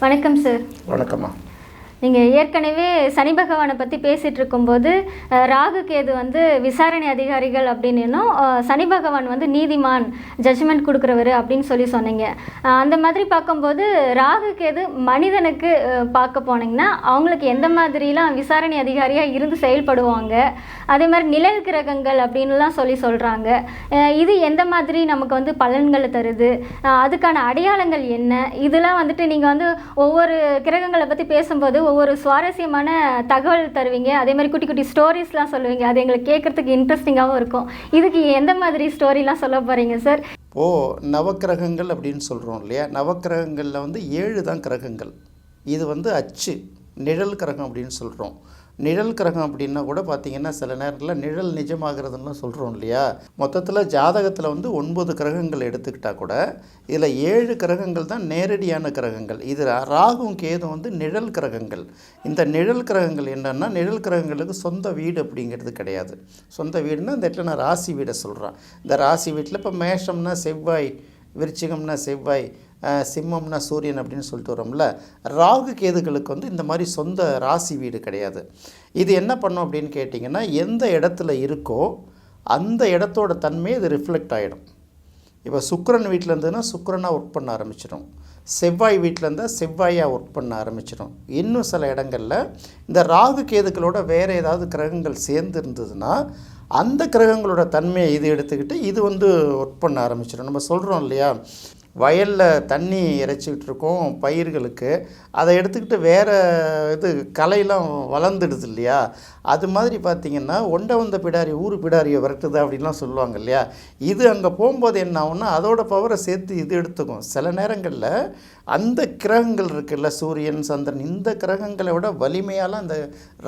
வணக்கம் சார் வணக்கம்மா. நீங்கள் ஏற்கனவே சனி பகவானை பற்றி பேசிகிட்டு இருக்கும்போது ராகு கேது வந்து விசாரணை அதிகாரிகள் அப்படின்னும் சனி பகவான் வந்து நீதிமான் ஜட்ஜ்மெண்ட் கொடுக்குறவர் அப்படின்னு சொல்லி சொன்னீங்க. அந்த மாதிரி பார்க்கும்போது ராகு கேது மனிதனுக்கு பார்க்க போனீங்கன்னா அவங்களுக்கு எந்த மாதிரிலாம் விசாரணை அதிகாரியாக இருந்து செயல்படுவாங்க அதே மாதிரி நிழல் கிரகங்கள் அப்படின்னுலாம் சொல்லி சொல்கிறாங்க இது எந்த மாதிரி நமக்கு வந்து பலன்களை தருது? அதுக்கான அடையாளங்கள் என்ன? இதெல்லாம் வந்துட்டு நீங்கள் வந்து ஒவ்வொரு கிரகங்களை பற்றி பேசும்போது ஒரு சுவாரஸ்யமான தகவல் தருவீங்க. அதே மாதிரி குட்டி குட்டி ஸ்டோரிஸ்லாம் சொல்லுவீங்க. அது எங்களுக்கு கேட்குறதுக்கு இன்ட்ரெஸ்டிங்காகவும் இருக்கும். இதுக்கு எந்த மாதிரி ஸ்டோரிலாம் சொல்ல போகிறீங்க சார் இப்போது நவக்கிரகங்கள் அப்படின்னு சொல்கிறோம் இல்லையா? நவக்கிரகங்களில் வந்து ஏழு தான் கிரகங்கள். இது வந்து அச்சு நிழல் கிரகம் அப்படின்னு சொல்கிறோம் நிழல் கிரகம் அப்படின்னா கூட பார்த்திங்கன்னா சில நேரத்தில் நிழல் நிஜமாகிறதுன்னு சொல்கிறோம் இல்லையா? மொத்தத்தில் ஜாதகத்தில் வந்து ஒன்பது கிரகங்கள் எடுத்துக்கிட்டால் கூட இதில் ஏழு கிரகங்கள் தான் நேரடியான கிரகங்கள். இது ராகும் கேதும் வந்து நிழல் கிரகங்கள். இந்த நிழல் கிரகங்கள் என்னென்னா நிழல் கிரகங்களுக்கு சொந்த வீடு அப்படிங்கிறது கிடையாது. சொந்த வீடுனா இந்த இடத்துல நான் ராசி வீடை சொல்கிறேன் இந்த ராசி வீட்டில் இப்போ மேஷம்னா செவ்வாய் விருச்சிகம்னா செவ்வாய் சிம்மம்னா சூரியன் அப்படின்னு சொல்லிட்டு வரோம்ல ராகு கேதுகளுக்கு வந்து இந்த மாதிரி சொந்த ராசி வீடு கிடையாது. இது என்ன பண்ணும் அப்படின்னு கேட்டிங்கன்னா எந்த இடத்துல இருக்கோ அந்த இடத்தோட தன்மையை இது ரிஃப்ளெக்ட் ஆகிடும் இப்போ சுக்கரன் வீட்டில் இருந்ததுன்னா சுக்கரனாக ஒர்க் பண்ண ஆரம்பிச்சிடும். செவ்வாய் வீட்டில் இருந்தால் செவ்வாயாக ஒர்க் பண்ண ஆரம்பிச்சிடும். இன்னும் சில இடங்களில் இந்த ராகு கேதுக்களோட வேறு ஏதாவது கிரகங்கள் சேர்ந்து இருந்ததுன்னா அந்த கிரகங்களோட தன்மையை இது எடுத்துக்கிட்டு இது வந்து ஒர்க் பண்ண ஆரம்பிச்சிடும். நம்ம சொல்கிறோம் இல்லையா? வயலில் தண்ணி இறைச்சிக்கிட்டு இருக்கோம் பயிர்களுக்கு. அதை எடுத்துக்கிட்டு வேறு இது கலையெல்லாம் வளர்ந்துடுது இல்லையா? அது மாதிரி பார்த்திங்கன்னா ஒண்டை வந்த பிடாரி ஊர் பிடாரியை விரட்டுது அப்படின்லாம் சொல்லுவாங்க இல்லையா? இது அங்கே போகும்போது என்ன ஆகும்னா அதோட பவரை சேர்த்து இது எடுத்துக்கும். சில நேரங்களில் அந்த கிரகங்கள் இருக்குல்ல சூரியன் சந்திரன் இந்த கிரகங்களை விட வலிமையால் அந்த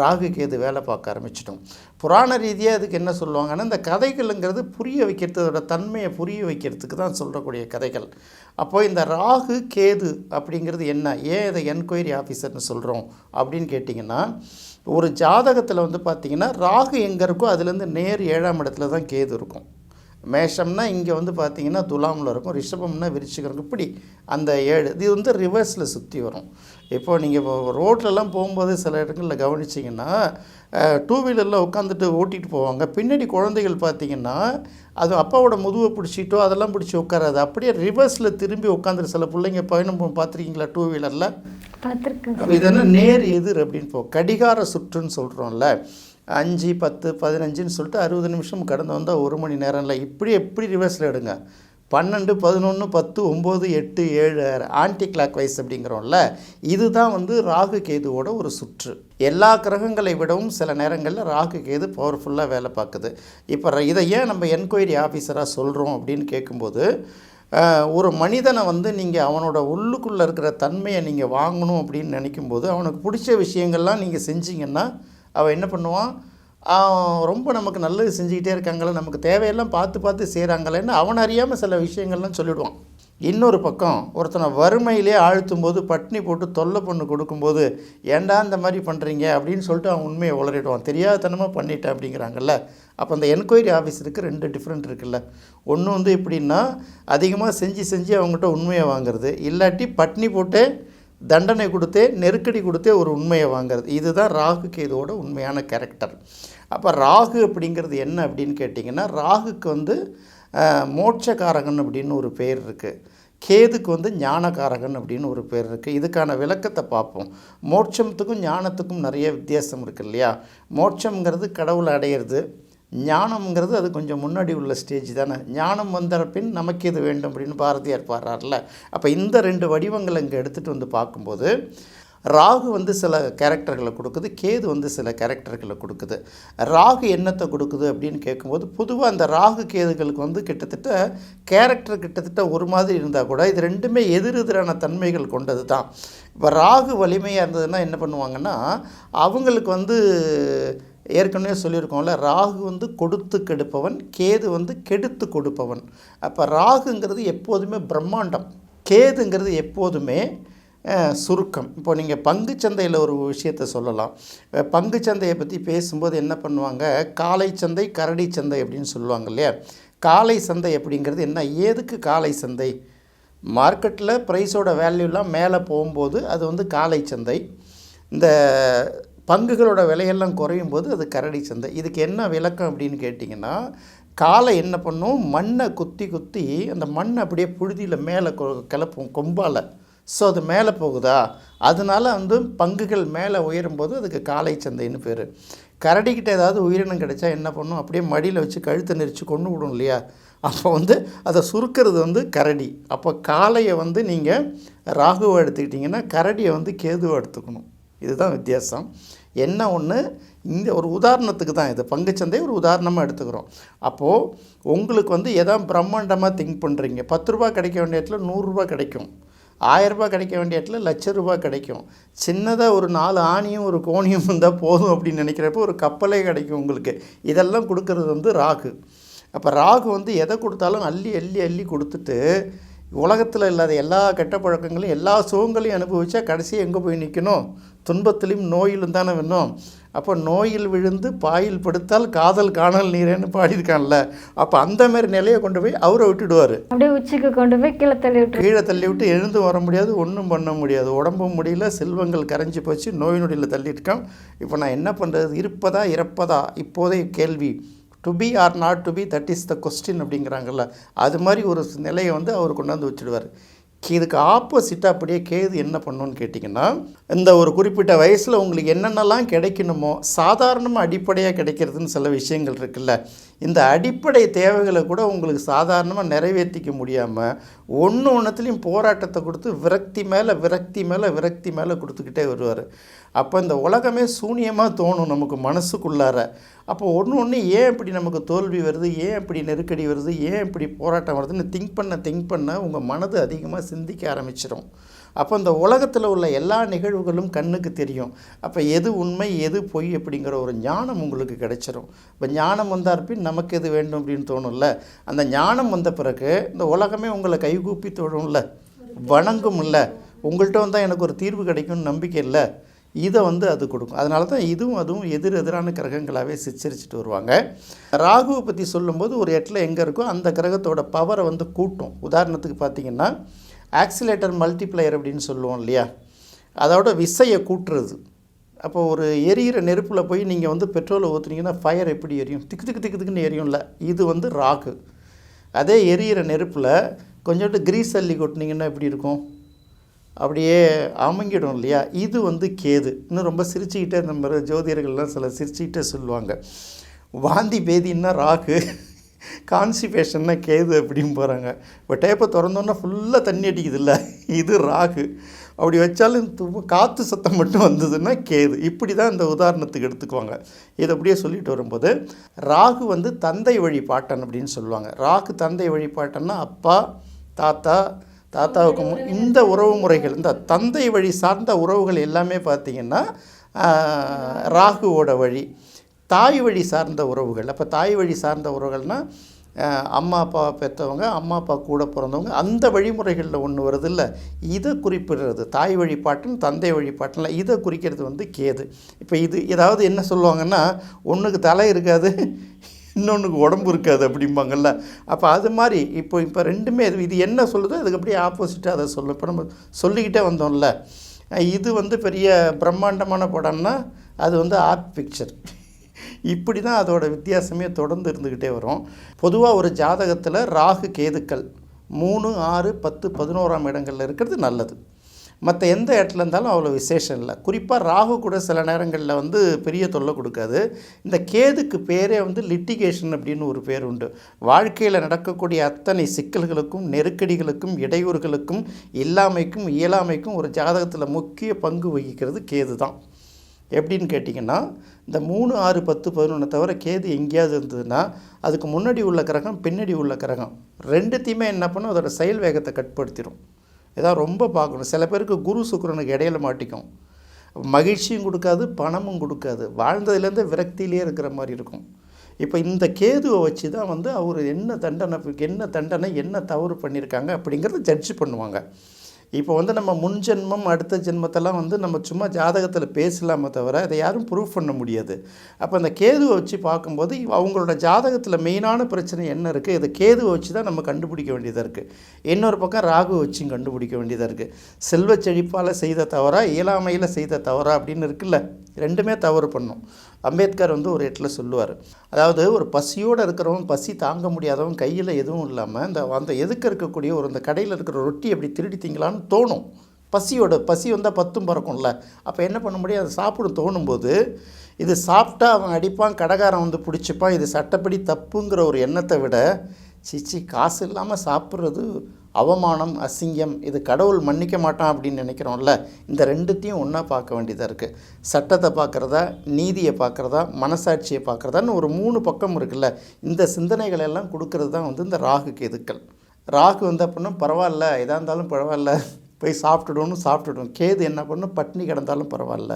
ராகு கேது வேலை பார்க்க ஆரம்பிச்சிட்டோம் புராண ரீதியாக இதுக்கு என்ன சொல்லுவாங்கன்னா இந்த கதைகள்ங்கிறது புரிய வைக்கிறதோட தன்மையை புரிய வைக்கிறதுக்கு தான் சொல்லக்கூடிய கதைகள். அப்போ இந்த ராகு கேது அப்படிங்கிறது என்ன? ஏன் இதை என்கொயரி ஆஃபீஸர்னு சொல்கிறோம் அப்படின்னு கேட்டிங்கன்னா ஒரு ஜாதகத்தில் வந்து பார்த்திங்கன்னா ராகு எங்கே இருக்கோ அதுலேருந்து நேர் ஏழாம் இடத்துல தான் கேது இருக்கும். மேஷம்னா இங்கே வந்து பார்த்தீங்கன்னா துலாமில் இருக்கும். ரிஷபம்னா விருச்சிகம் இருக்கும் இப்படி அந்த ஏழு இது வந்து ரிவர்ஸில் சுற்றி வரும். இப்போ நீங்கள் இப்போ ரோட்லலாம் போகும்போது சில இடங்களில் கவனிச்சிங்கன்னா டூ வீலரில் உட்காந்துட்டு ஓட்டிகிட்டு போவாங்க. பின்னாடி குழந்தைகள் பார்த்தீங்கன்னா அது அப்பாவோட முதுவை பிடிச்சிட்டோ அதெல்லாம் பிடிச்சி உட்காராது. அப்படியே ரிவர்ஸில் திரும்பி உட்காந்துரு. சில பிள்ளைங்க பயணம் பார்த்துருக்கீங்களா டூ வீலரில் பார்த்துருக்கேன் இதெல்லாம் நேர் எதிர் அப்படின்னு போ கடிகார சுற்றுன்னு சொல்கிறோம்ல அஞ்சு பத்து பதினஞ்சுன்னு சொல்லிட்டு அறுபது நிமிஷம் கடந்து வந்தால் ஒரு மணி நேரம் இல்லை இப்படி எப்படி ரிவர்ஸில் எடுங்க? பன்னெண்டு பதினொன்று பத்து ஒம்பது எட்டு ஏழு ஆன்டி கிளாக் வைஸ் அப்படிங்கிறோம்ல இதுதான் வந்து ராகு கேதுவோட ஒரு சுற்று. எல்லா கிரகங்களை விடவும் சில நேரங்களில் ராகு கேது பவர்ஃபுல்லாக வேலை பார்க்குது. இப்போ இதை ஏன் நம்ம என்கொயரி ஆஃபீஸராக சொல்கிறோம் அப்படின்னு கேட்கும்போது ஒரு மனிதனை வந்து நீங்கள் அவனோட உள்ளுக்குள்ளே இருக்கிற தன்மையை நீங்கள் வாங்கணும் அப்படின்னு நினைக்கும்போது அவனுக்கு பிடிச்ச விஷயங்கள்லாம் நீங்கள் செஞ்சீங்கன்னா அவன் என்ன பண்ணுவான்? ரொம்ப நமக்கு நல்லது செஞ்சுக்கிட்டே இருக்காங்களே நமக்கு தேவையெல்லாம் பார்த்து பார்த்து செய்கிறாங்களேன்னு அவன் அறியாமல் சில விஷயங்கள்லாம் சொல்லிவிடுவான் இன்னொரு பக்கம் ஒருத்தனை வறுமையிலே ஆழ்த்தும் போது பட்னி போட்டு தொல்லை பண்ணு கொடுக்கும்போது ஏன்டா இந்த மாதிரி பண்ணுறீங்க அப்படின்னு சொல்லிட்டு அவன் உண்மையை உளறிடுவான். தெரியாதனமாக பண்ணிட்டேன் அப்படிங்கிறாங்கல்ல. அப்போ அந்த என்கொயரி ஆஃபீஸருக்கு ரெண்டு டிஃப்ரெண்ட் இருக்குல்ல. ஒன்று வந்து எப்படின்னா அதிகமாக செஞ்சு செஞ்சு அவங்ககிட்ட உண்மையை வாங்குறது. இல்லாட்டி பட்னி போட்டு தண்டனை கொடுத்தே நெருக்கடி கொடுத்தே ஒரு உண்மையை வாங்குறது. இதுதான் ராகு கேதுவோட உண்மையான கேரக்டர் அப்போ ராகு அப்படிங்கிறது என்ன அப்படின்னு கேட்டிங்கன்னா ராகுக்கு வந்து மோட்சக்காரகன் அப்படின்னு ஒரு பேர் இருக்குது கேதுக்கு வந்து ஞானகாரகன் அப்படின்னு ஒரு பேர் இருக்குது இதுக்கான விளக்கத்தை பார்ப்போம். மோட்சத்துக்கும் ஞானத்துக்கும் நிறைய வித்தியாசம் இருக்குது இல்லையா? மோட்சம்ங்கிறது கடவுளை அடையிறது. ஞானம்ங்கிறது அது கொஞ்சம் முன்னாடி உள்ள ஸ்டேஜ் தானே. ஞானம் வந்த பின் நமக்கு இது வேண்டும் அப்படின்னு பாரதியார் பாடுறாருல அப்போ இந்த ரெண்டு வடிவங்களை இங்கே எடுத்துகிட்டு வந்து பார்க்கும்போது ராகு வந்து சில கேரக்டர்களை கொடுக்குது கேது வந்து சில கேரக்டர்களை கொடுக்குது. ராகு என்னத்தை கொடுக்குது அப்படின்னு கேட்கும்போது பொதுவாக அந்த ராகு கேதுகளுக்கு வந்து கிட்டத்தட்ட கேரக்டர் கிட்டத்தட்ட ஒரு மாதிரி இருந்தால் கூட இது ரெண்டுமே எதிரெதிரான தன்மைகள் கொண்டது தான் இப்போ ராகு வலிமையாக இருந்ததுன்னா என்ன பண்ணுவாங்கன்னா அவங்களுக்கு வந்து ஏற்கனவே சொல்லியிருக்கோம்ல ராகு வந்து கொடுத்து கெடுப்பவன் கேது வந்து கெடுத்து கொடுப்பவன். அப்போ ராகுங்கிறது எப்போதுமே பிரம்மாண்டம். கேதுங்கிறது எப்போதுமே சுருக்கம். இப்போ நீங்கள் பங்கு சந்தையில் ஒரு விஷயத்தை சொல்லலாம். பங்கு சந்தையை பற்றி பேசும்போது என்ன பண்ணுவாங்க? காலை சந்தை கரடி சந்தை அப்படின்னு சொல்லுவாங்க இல்லையா? காலை சந்தை அப்படிங்கிறது என்ன? ஏதுக்கு காலை சந்தை? மார்க்கெட்டில் ப்ரைஸோட வேல்யூலாம் மேலே போகும்போது அது வந்து காலை சந்தை. இந்த பங்குகளோட விலையெல்லாம் குறையும் போது அது கரடி சந்தை. இதுக்கு என்ன விளக்கம் அப்படின்னு கேட்டிங்கன்னா காலை என்ன பண்ணும்? மண்ணை குத்தி குத்தி அந்த மண் அப்படியே புழுதியில் மேலே கொ- கிளப்பும் கொம்பால். ஸோ அது மேலே போகுதா? அதனால வந்து பங்குகள் மேலே உயரும்போது அதுக்கு காலை சந்தைன்னு பேர். கரடிக்கிட்ட ஏதாவது உயிரினம் கிடைச்சா என்ன பண்ணும்? அப்படியே மடியில் வச்சு கழுத்தை நெரிச்சு கொண்டு விடும் இல்லையா? அப்போ வந்து அதை சுருக்கிறது வந்து கரடி. அப்போ காளையை வந்து நீங்கள் ராகுவை எடுத்துக்கிட்டிங்கன்னா கரடியை வந்து கேதுவை எடுத்துக்கணும். இதுதான் வித்தியாசம். என்ன ஒன்று இந்த ஒரு உதாரணத்துக்கு தான் இது. பங்குச்சந்தை ஒரு உதாரணமாக எடுத்துக்கிறோம். அப்போது உங்களுக்கு வந்து எதாவது பிரம்மாண்டமாக திங்க் பண்ணுறீங்க பத்து ரூபா கிடைக்க வேண்டிய இடத்துல நூறுரூவா கிடைக்கும். ஆயரூபா கிடைக்க வேண்டிய இடத்துல லட்ச ரூபா கிடைக்கும். சின்னதாக ஒரு நாலு ஆணியும் ஒரு கோணியும் இருந்தால் போதும் அப்படின்னு நினைக்கிறப்போ ஒரு கப்பலே கிடைக்கும் உங்களுக்கு. இதெல்லாம் கொடுக்கறது வந்து ராகு. அப்போ ராகு வந்து எதை கொடுத்தாலும் அள்ளி அள்ளி அள்ளி கொடுத்துட்டு உலகத்தில் இல்லாத எல்லா கெட்ட பழக்கங்களையும் எல்லா சுகங்களையும் அனுபவிச்சா கடைசி எங்கே போய் நிற்கணும் துன்பத்திலும் நோயிலும் தானே வேணும் அப்போ நோயில் விழுந்து பாயில் படுத்தால் காதல் காணல் நீரேன்னு பாடியிருக்கான்ல. அப்போ அந்த மாதிரி நிலையை கொண்டு போய் அவரை விட்டுடுவார். அப்படியே உச்சிக்கு கொண்டு போய் கீழே தள்ளி விட்டுரு. கீழே தள்ளி விட்டு எழுந்து வர முடியாது ஒன்றும் பண்ண முடியாது. உடம்பும் முடியல செல்வங்கள் கரைஞ்சி போச்சு நோய் நொடியில் தள்ளியிருக்கான். இப்போ நான் என்ன பண்ணுறது இருப்பதா இறப்பதா? இப்போதைய கேள்வி. To be or not to be that is the question அப்படிங்கிறாங்கல்ல. அது மாதிரி ஒரு நிலையை வந்து அவர் கொண்டாந்து வச்சுடுவார். இதுக்கு ஆப்போசிட்டாக அப்படியே கேது என்ன பண்ணுன்னு கேட்டிங்கன்னா இந்த ஒரு குறிப்பிட்ட வயசில் உங்களுக்கு என்னென்னலாம் கிடைக்கணுமோ சாதாரணமாக அடிப்படையாக கிடைக்கிறதுன்னு சில விஷயங்கள் இருக்குல்ல. இந்த அடிப்படை தேவைகளை கூட உங்களுக்கு சாதாரணமாக நிறைவேற்றிக்க முடியாமல் ஒன்று ஒன்றுத்துலேயும் போராட்டத்தை கொடுத்து விரக்தி மேலே விரக்தி மேலே விரக்தி மேலே கொடுத்துக்கிட்டே வருவார். அப்போ இந்த உலகமே சூனியமாக தோணும் நமக்கு மனசுக்குள்ளார. அப்போ ஒன்று ஒன்று ஏன் இப்படி நமக்கு தோல்வி வருது? ஏன் இப்படி நெருக்கடி வருது? ஏன் இப்படி போராட்டம் வருதுன்னு திங்க் பண்ண திங்க் பண்ண உங்கள் மனது அதிகமாக சிந்திக்க ஆரம்பிச்சிடும் அப்போ இந்த உலகத்தில் உள்ள எல்லா நிகழ்வுகளும் கண்ணுக்கு தெரியும். அப்போ எது உண்மை எது பொய் அப்படிங்கிற ஒரு ஞானம் உங்களுக்கு கிடைச்சிரும். இப்போ ஞானம் வந்தார் பின் நமக்கு எது வேண்டும் அப்படின்னு தோணும்ல? அந்த ஞானம் வந்த பிறகு இந்த உலகமே உங்களை கைகூப்பி தொழும்ல? வணங்கும் இல்லை உங்கள்கிட்ட வந்தால் எனக்கு ஒரு தீர்வு கிடைக்கும்னு நம்பிக்கை இல்லை? இதை வந்து அது கொடுக்கும். அதனால தான் இதுவும் அதுவும் எதிர் எதிரான கிரகங்களாகவே சிச்சரிச்சுட்டு வருவாங்க. ராகுவை பற்றி சொல்லும்போது ஒரு இடத்துல எங்கே இருக்கோ அந்த கிரகத்தோட பவரை வந்து கூட்டும். உதாரணத்துக்கு பார்த்தீங்கன்னா ஆக்சிலேட்டர் மல்டிப்ளையர் அப்படின்னு சொல்லுவோம் இல்லையா? அதோட விசையை கூட்டுறது. அப்போ ஒரு எரியிற நெருப்பில் போய் நீங்கள் வந்து பெட்ரோலை ஊற்றுனீங்கன்னா ஃபயர் எப்படி எரியும்? திக்கு திக்கு திக்கு திக்குன்னு எரியும்ல. இது வந்து ராகு அதே எரியிற நெருப்பில் கொஞ்சோண்டு கிரீஸ் அள்ளி கொட்டினீங்கன்னா எப்படி இருக்கும்? அப்படியே அமுங்கிடும் இல்லையா? இது வந்து கேது. இன்னும் ரொம்ப சிரிச்சுக்கிட்டே நம்ம ஜோதிடர்கள்லாம் சில சிரிச்சுக்கிட்டே சொல்லுவாங்க. வாந்தி பேதின்னா ராகு கான்ஸ்டிபேஷன்னா கேது அப்படின்னு போகிறாங்க இப்போ டேப்பை திறந்தோன்னா ஃபுல்லாக தண்ணி அடிக்குதுல்ல? இது ராகு. அப்படி வச்சாலும் காற்று சத்தம் மட்டும் வந்ததுன்னா கேது. இப்படி தான் இந்த உதாரணத்துக்கு எடுத்துக்குவாங்க. இதை அப்படியே சொல்லிட்டு வரும்போது ராகு வந்து தந்தை வழி பாட்டன் அப்படின்னு சொல்லுவாங்க. ராகு தந்தை வழி பாட்டன்னா அப்பா தாத்தா தாத்தாவுக்கு இந்த உறவு முறைகள் இந்த தந்தை வழி சார்ந்த உறவுகள் எல்லாமே பார்த்திங்கன்னா ராகுவோட வழி. தாய் வழி சார்ந்த உறவுகள். அப்போ தாய் வழி சார்ந்த உறவுகள்னால் அம்மா அப்பா பெற்றவங்க அம்மா அப்பா கூட பிறந்தவங்க அந்த வழிமுறைகளில் ஒன்று வருது இல்லை இதை குறிப்பிடுறது. தாய் வழிபாட்டுன்னு தந்தை வழிபாட்டுல இதை குறிக்கிறது வந்து கேது. இப்போ இது ஏதாவது என்ன சொல்லுவாங்கன்னா ஒன்றுக்கு தலை இருக்காது இன்னொன்றுக்கு உடம்பு இருக்காது அப்படிம்பாங்கல்ல. அப்போ அது மாதிரி இப்போ இப்போ ரெண்டுமே இது இது என்ன சொல்லுதோ அதுக்கு அப்படியே ஆப்போசிட்டாக அதை சொல்லும். இப்போ நம்ம சொல்லிக்கிட்டே வந்தோம்ல. இது வந்து பெரிய பிரம்மாண்டமான படம்னா அது வந்து ஆர்ட் பிக்சர். இப்படி தான் அதோட வித்தியாசமே தொடர்ந்து இருந்துக்கிட்டே வரும். பொதுவாக ஒரு ஜாதகத்தில் ராகு கேதுக்கள் மூணு ஆறு பத்து பதினோராம் இடங்களில் இருக்கிறது நல்லது. மற்ற எந்த இடத்துல இருந்தாலும் அவ்வளோ விசேஷம் இல்லை. குறிப்பாக ராகு கூட சில நேரங்களில் வந்து பெரிய தொல்லை கொடுக்காது. இந்த கேதுக்கு பேரே வந்து லிட்டிகேஷன் அப்படின்னு ஒரு பேர் உண்டு. வாழ்க்கையில் நடக்கக்கூடிய அத்தனை சிக்கல்களுக்கும் நெருக்கடிகளுக்கும் இடையூறுகளுக்கும் இல்லாமைக்கும் இயலாமைக்கும் ஒரு ஜாதகத்தில் முக்கிய பங்கு வகிக்கிறது கேது தான் எப்படின்னு கேட்டிங்கன்னா இந்த மூணு ஆறு பத்து பதினொன்று தவிர கேது எங்கேயாவது இருந்ததுன்னா அதுக்கு முன்னாடி உள்ள கிரகம் பின்னாடி உள்ள கிரகம். ரெண்டுத்தையுமே என்ன பண்ணும்? அதோட செயல் வேகத்தை கட்டுப்படுத்திடும் இதான் ரொம்ப பார்க்கணும். சில பேருக்கு குரு சுக்கரனுக்கு இடையில மாட்டிக்கும். மகிழ்ச்சியும் கொடுக்காது பணமும் கொடுக்காது. வாழ்ந்ததுலேருந்து விரக்தியிலே இருக்கிற மாதிரி இருக்கும். இப்போ இந்த கேதுவை வச்சு தான் வந்து அவர் என்ன தண்டனை என்ன தண்டனை என்ன தவறு பண்ணியிருக்காங்க அப்படிங்கிறத ஜட்ஜ் பண்ணுவாங்க. இப்போ வந்து நம்ம முன் ஜென்மம் அடுத்த ஜென்மத்தெல்லாம் வந்து நம்ம சும்மா ஜாதகத்தில் பேசலாமே தவிர அதை யாரும் ப்ரூவ் பண்ண முடியாது. அப்போ அந்த கேதுவை வச்சு பார்க்கும்போது அவங்களோட ஜாதகத்தில் மெயினான பிரச்சனை என்ன இருக்குது இதை கேதுவை வச்சு தான் நம்ம கண்டுபிடிக்க வேண்டியதாக இருக்குது இன்னொரு பக்கம் ராகு வச்சும் கண்டுபிடிக்க வேண்டியதாக இருக்குது செல்வ செழிப்பால் செய்த தவறா இயலாமையில் செய்த தவறா அப்படின்னு இருக்குல்ல? ரெண்டுமே தவறு பண்ணும். அம்பேத்கர் வந்து ஒரு இடத்துல சொல்லுவார். அதாவது ஒரு பசியோடு இருக்கிறவன் பசி தாங்க முடியாதவன் கையில் எதுவும் இல்லாமல் இந்த அந்த எதுக்கு இருக்கக்கூடிய ஒரு இந்த கடையில் இருக்கிற ரொட்டி அப்படி திருடித்தீங்களான்னு திங்கலான்னு தோணும். பசியோட பசி வந்தால் பத்தும் பறக்கும்ல. அப்போ என்ன பண்ண முடியும்? அதை சாப்பிட தோணும்போது இது சாப்பிட்டா அவன் அடிப்பான் கடைக்காரன் வந்து பிடிச்சிப்பான் இது சட்டப்படி தப்புங்கிற ஒரு எண்ணத்தை விட சிச்சி காசு இல்லாமல் சாப்பிட்றது அவமானம் அசிங்கம் இது கடவுள் மன்னிக்க மாட்டான் அப்படின்னு நினைக்கிறோம்ல. இந்த ரெண்டுத்தையும் ஒன்றா பார்க்க வேண்டியதாக இருக்குது சட்டத்தை பார்க்குறதா நீதியை பார்க்குறதா மனசாட்சியை பார்க்குறதான்னு ஒரு மூணு பக்கம் இருக்குல்ல. இந்த சிந்தனைகள் எல்லாம் கொடுக்கறது தான் வந்து இந்த ராகு கேதுக்கள். ராகு வந்து அப்படின்னா பரவாயில்ல எதாக இருந்தாலும் பரவாயில்ல போய் சாப்பிட்டுடுவோம்னு சாப்பிட்டுடும். கேது என்ன பண்ணும்? பட்னி கிடந்தாலும் பரவாயில்ல.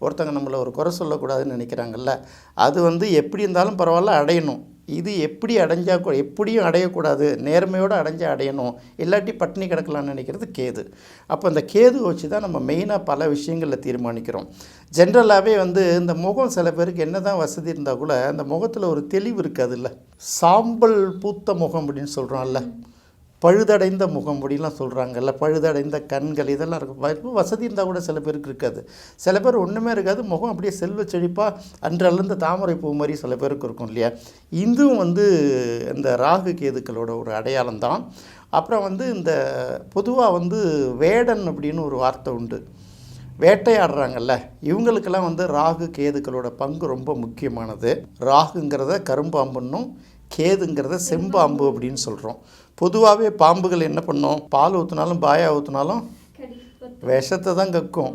ஒருத்தங்க நம்மளை ஒரு குறை சொல்லக்கூடாதுன்னு நினைக்கிறாங்கல்ல. அது வந்து எப்படி இருந்தாலும் பரவாயில்ல அடையணும். இது எப்படி அடைஞ்சா கூட எப்படியும் அடையக்கூடாது. நேர்மையோடு அடைஞ்சா அடையணும். இல்லாட்டி பட்னி கிடக்கலாம்னு நினைக்கிறது கேது. அப்போ இந்த கேது வச்சு தான் நம்ம மெயினாக பல விஷயங்களில் தீர்மானிக்கிறோம். ஜென்ரலாகவே வந்து இந்த முகம் சில பேருக்கு என்ன தான் வசதி இருந்தால் கூட அந்த முகத்தில் ஒரு தெளிவு இருக்காதுல்ல. சாம்பல் பூத்த முகம் அப்படின்னு சொல்கிறோம்ல பழுதடைந்த முகம் சொல்கிறாங்கல்ல பழுதடைந்த கண்கள் இதெல்லாம் இருக்கும். வசதி இருந்தால் கூட சில பேருக்கு இருக்காது. சில பேர் ஒன்றுமே இருக்காது. முகம் அப்படியே செல்வ செழிப்பாக அன்றளந்த தாமரை பூ மாதிரி சில பேருக்கு இருக்கும் இல்லையா? இதுவும் வந்து இந்த ராகு கேதுக்களோட ஒரு அடையாளம் தான். அப்புறம் வந்து இந்த பொதுவாக வந்து வேடன் அப்படின்னு ஒரு வார்த்தை உண்டு. வேட்டையாடுறாங்கல்ல. இவங்களுக்கெல்லாம் வந்து ராகு கேதுக்களோட பங்கு ரொம்ப முக்கியமானது. ராகுங்கிறத கரும்பாம்புன்னும் கேதுங்கிறத செம்பாம்பு அப்படின்னு சொல்கிறோம் பொதுவாகவே பாம்புகள் என்ன பண்ணும்? பால் ஊற்றினாலும் பாயா ஊற்றினாலும் விஷத்தை தான் கக்கும்.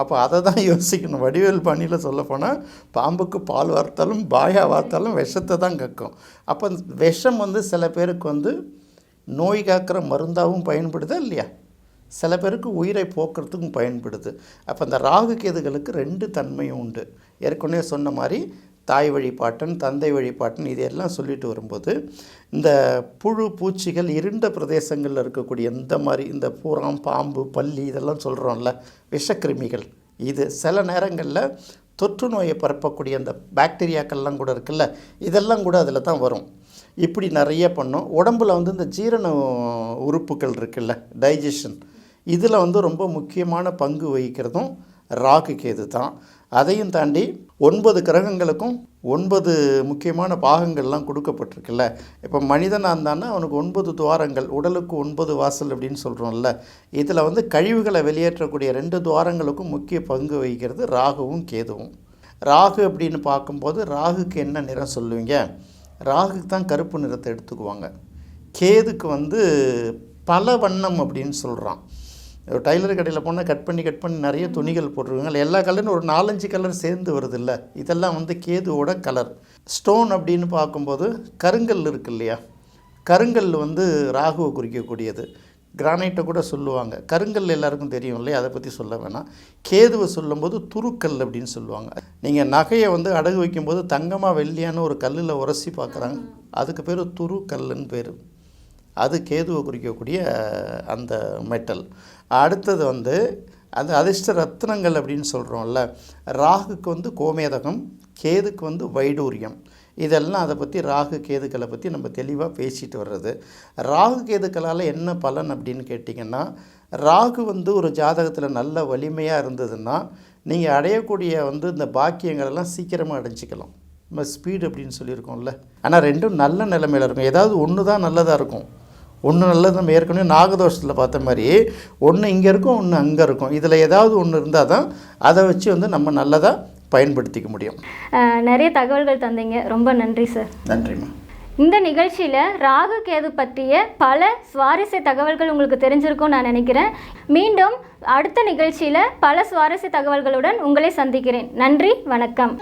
அப்போ அதை தான் யோசிக்கணும். வடிவேல் பணியில் சொல்லப்போனால் பாம்புக்கு பால் வார்த்தாலும் பாயா வார்த்தாலும் விஷத்தை தான் கக்கும். அப்போ விஷம் வந்து சில பேருக்கு வந்து நோய் காக்கிற மருந்தாகவும் பயன்படுதா இல்லையா? சில பேருக்கு உயிரை போக்குறதுக்கும் பயன்படுது. அப்போ அந்த ராகு கேதுகளுக்கு ரெண்டு தன்மையும் உண்டு. ஏற்கனவே சொன்ன மாதிரி தாய் வழிபாட்டன் தந்தை வழிபாட்டன் இதையெல்லாம் சொல்லிட்டு வரும்போது இந்த புழு பூச்சிகள் இருண்ட பிரதேசங்களில் இருக்கக்கூடிய இந்த மாதிரி இந்த பூராம் பாம்பு பல்லி இதெல்லாம் சொல்கிறோம்ல விஷக்கிருமிகள். இது சில நேரங்களில் தொற்று நோயை பரப்பக்கூடிய அந்த பாக்டீரியாக்கள்லாம் கூட இருக்குல்ல இதெல்லாம் கூட அதில் தான் வரும். இப்படி நிறைய பண்ணும். உடம்புல வந்து இந்த ஜீரண உறுப்புகள் இருக்குல்ல டைஜஷன் இதில் வந்து ரொம்ப முக்கியமான பங்கு வகிக்கிறதும் ராகு கேது தான். அதையும் தாண்டி ஒன்பது கிரகங்களுக்கும் ஒன்பது முக்கியமான பாகங்கள்லாம் கொடுக்கப்பட்டிருக்குல்ல. இப்போ மனிதனாக இருந்தான்னா அவனுக்கு ஒன்பது துவாரங்கள் உடலுக்கு ஒன்பது வாசல் அப்படின்னு சொல்கிறோம்ல இதில் வந்து கழிவுகளை வெளியேற்றக்கூடிய ரெண்டு துவாரங்களுக்கும் முக்கிய பங்கு வகிக்கிறது ராகுவும் கேதுவும். ராகு அப்படின்னு பார்க்கும்போது ராகுக்கு என்ன நிறம் சொல்லுவீங்க? ராகுக்கு தான் கருப்பு நிறத்தை எடுத்துக்குவாங்க. கேதுக்கு வந்து பல வண்ணம் அப்படின்னு சொல்கிறான் ஒரு டைலர் கடையில் போனால் கட் பண்ணி கட் பண்ணி நிறைய துணிகள் போட்டிருக்காங்க. எல்லா கலரும் ஒரு நாலஞ்சு கலர் சேர்ந்து வருது இல்லை இதெல்லாம் வந்து கேதுவோட கலர். ஸ்டோன் அப்படின்னு பார்க்கும்போது கருங்கல் இருக்கு இல்லையா? கருங்கல் வந்து ராகுவை குறிக்கக்கூடியது. கிரானைட்டை கூட சொல்லுவாங்க. கருங்கல் எல்லாருக்கும் தெரியும் இல்லையா? அதை பற்றி சொல்ல வேணாம். கேதுவை சொல்லும்போது துருக்கல் அப்படின்னு சொல்லுவாங்க. நீங்கள் நகையை வந்து அடகு வைக்கும்போது தங்கமாக வெள்ளியான ஒரு கல்லில் உரசி பார்க்குறாங்க. அதுக்கு பேர் துருக்கல்லுன்னு பேர். அது கேதுவை குறிக்கக்கூடிய அந்த மெட்டல். அடுத்தது வந்து அந்த அதிர்ஷ்ட ரத்னங்கள் அப்படின்னு சொல்கிறோம்ல ராகுக்கு வந்து கோமேதகம் கேதுக்கு வந்து வைடூரியம். இதெல்லாம் அதை பற்றி ராகு கேதுக்களை பற்றி நம்ம தெளிவாக பேசிட்டு வர்றது. ராகு கேதுக்களால் என்ன பலன் அப்படின்னு கேட்டிங்கன்னா ராகு வந்து ஒரு ஜாதகத்தில் நல்ல வலிமையாக இருந்ததுன்னா நீங்கள் அடையக்கூடிய வந்து இந்த பாக்கியங்களெல்லாம் சீக்கிரமாக அடைஞ்சிக்கலாம். நம்ம ஸ்பீடு அப்படின்னு சொல்லியிருக்கோம்ல. ஆனால் ரெண்டும் நல்ல நிலைமையில் இருக்கும். ஏதாவது ஒன்று தான் நல்லதாக இருக்கும். ஒன்று நல்லது நம்ம ஏற்கனவே நாகதோஷத்தில் பார்த்த மாதிரி ஒன்று இங்கே இருக்கும் ஒன்று அங்கே இருக்கும். இதில் ஏதாவது ஒன்று இருந்தால் தான் அதை வச்சு வந்து நம்ம நல்லதாக பயன்படுத்திக்க முடியும். நிறைய தகவல்கள் தந்தீங்க. ரொம்ப நன்றி சார் நன்றிம்மா. இந்த நிகழ்ச்சியில் ராகு கேது பற்றிய பல சுவாரஸ்ய தகவல்கள் உங்களுக்கு தெரிஞ்சிருக்கும்னு நான் நினைக்கிறேன். மீண்டும் அடுத்த நிகழ்ச்சியில் பல சுவாரஸ்ய தகவல்களுடன் உங்களை சந்திக்கிறேன். நன்றி வணக்கம்.